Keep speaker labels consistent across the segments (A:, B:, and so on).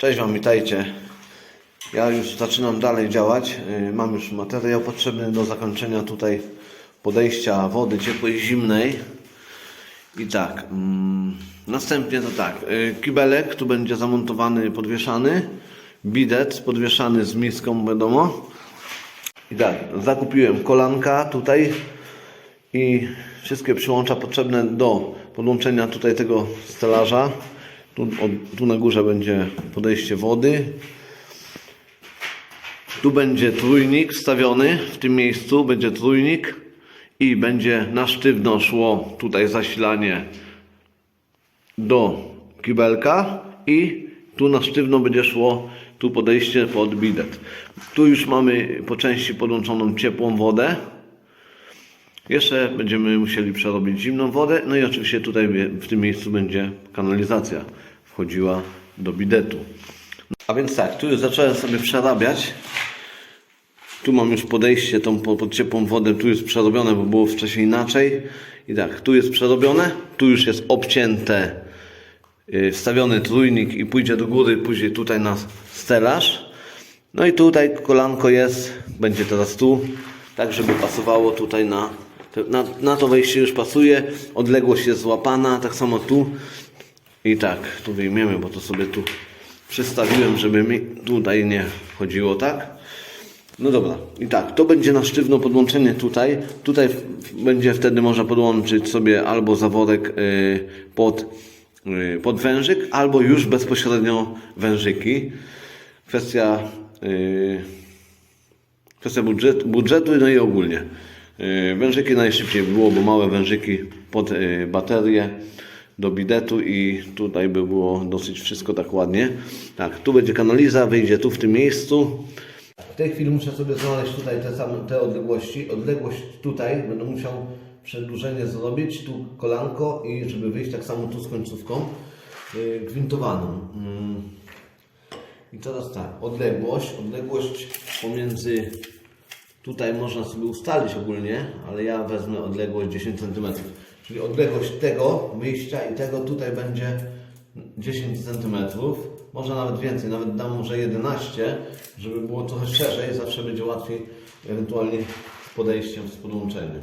A: Cześć Wam, witajcie. Ja już zaczynam dalej działać. Yy, Mam już materiał potrzebny do zakończenia tutaj podejścia wody ciepłej, zimnej. I tak, mm, następnie to tak, yy, kibelek tu będzie zamontowany, podwieszany. Bidet podwieszany z miską, wiadomo. I tak, zakupiłem kolanka tutaj i wszystkie przyłącza potrzebne do podłączenia tutaj tego stelaża. Tu, od, tu na górze będzie podejście wody. Tu będzie trójnik wstawiony w tym miejscu, będzie trójnik i będzie na sztywno szło tutaj zasilanie do kibelka i tu na sztywno będzie szło tu podejście pod bidet. Tu już mamy po części podłączoną ciepłą wodę. Jeszcze będziemy musieli przerobić zimną wodę. No i oczywiście tutaj w tym miejscu będzie kanalizacja wchodziła do bidetu. A więc tak, tu już zacząłem sobie przerabiać. Tu mam już podejście tą po- pod ciepłą wodę, tu jest przerobione, bo było wcześniej inaczej. I tak, tu jest przerobione, tu już jest obcięte, yy, wstawiony trójnik i pójdzie do góry, później tutaj na stelaż. No i tutaj kolanko jest, będzie teraz tu, tak żeby pasowało tutaj na, na, na to wejście już pasuje, odległość jest złapana, tak samo tu. I tak, tu wyjmiemy, bo to sobie tu przystawiłem, żeby mi tutaj nie chodziło, tak? No dobra, i tak, to będzie na sztywno podłączenie tutaj. Tutaj będzie wtedy można podłączyć sobie albo zaworek y, pod, y, pod wężyk, albo już bezpośrednio wężyki. Kwestia, y, kwestia budżetu, budżetu, no i ogólnie. Y, Wężyki najszybciej by było, bo małe wężyki pod y, baterię do bidetu i tutaj by było dosyć wszystko tak ładnie. Tak, tu będzie kanaliza, wyjdzie tu w tym miejscu. W tej chwili muszę sobie znaleźć tutaj te same te odległości. Odległość tutaj będę musiał przedłużenie zrobić, tu kolanko i żeby wyjść tak samo tu z końcówką yy, gwintowaną. Mm. I teraz tak, odległość, odległość pomiędzy tutaj można sobie ustalić ogólnie, ale ja wezmę odległość 10 cm. Czyli odległość tego wyjścia i tego tutaj będzie 10 cm. Może nawet więcej, nawet dam może 11, żeby było trochę szerzej, zawsze będzie łatwiej ewentualnie z podejściem, z podłączeniem.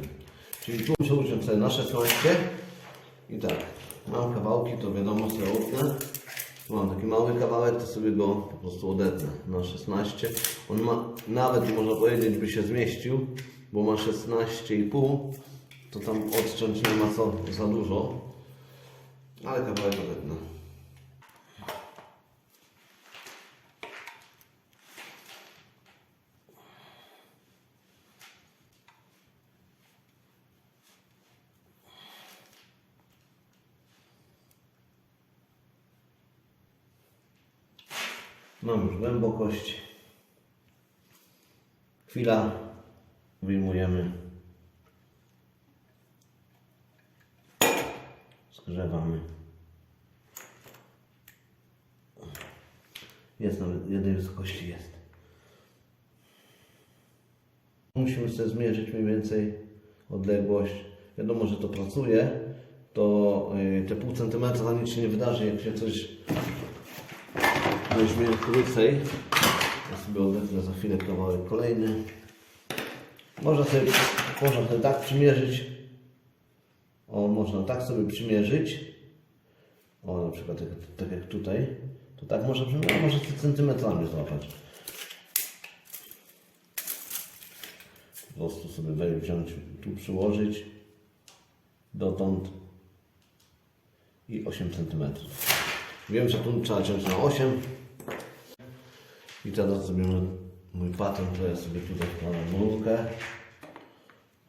A: Czyli tu uciąć sobie na 16 i tak, mam kawałki, to wiadomo, sobie utnę. Mam taki mały kawałek, to sobie go po prostu odetnę na 16. On ma, nawet można powiedzieć, by się zmieścił, bo ma 16,5. To tam odciąć nie ma co za dużo. Ale kawałek odetnę. Mam już głębokość. Chwila. Wyjmujemy. Zgrzewamy. Jest nawet jednej wysokości jest. Musimy sobie zmierzyć mniej więcej odległość. Wiadomo, że to pracuje, to yy, te pół centymetra nic się nie wydarzy, jak się coś weźmie krócej. Ja sobie odetnę za chwilę kawałek kolejny. Można sobie, można sobie tak przymierzyć. O, można tak sobie przymierzyć. O, na przykład tak, tak jak tutaj. To tak można przymierzyć, a można to centymetrami złapać. Po prostu sobie wziąć, tu przyłożyć. Dotąd. I 8 cm. Wiem, że tu trzeba ciąć na 8. I teraz zrobimy mój patent, to ja sobie tutaj wkładam mrówkę.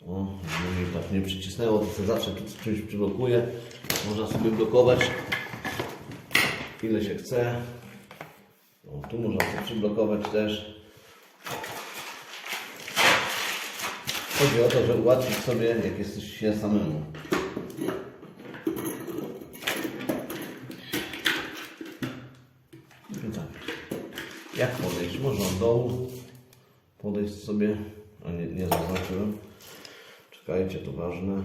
A: O, mi tak nie przycisnęło, to sobie zawsze czymś przyblokuję. Można sobie blokować ile się chce. O, tu można sobie przyblokować też. Chodzi o to, żeby ułatwić sobie, jak jesteś się samemu. I tak. Jak podejść? Można od dołu podejść sobie. A nie, nie zaznaczyłem. Czekajcie, to ważne.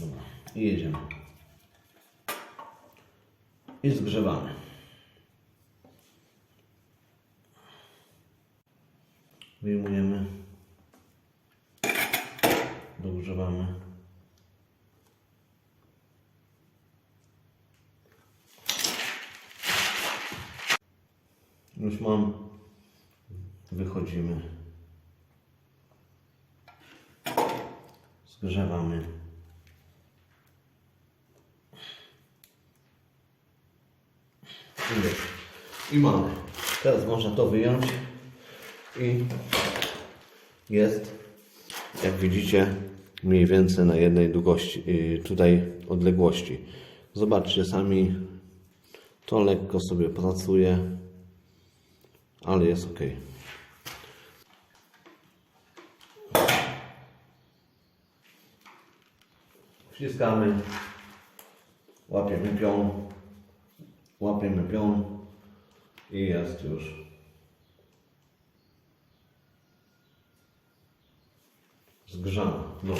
A: Dobra, i jedziemy. i zgrzewamy. Wyjmujemy. Dogrzewamy. Już mam. Wychodzimy. Zgrzewamy. I mamy. Teraz można to wyjąć i jest, jak widzicie, mniej więcej na jednej długości, yy, tutaj odległości. Zobaczcie sami, to lekko sobie pracuje, ale jest ok. Wciskamy, łapiemy pion, łapiemy pion i jest już. Zgrzana. No.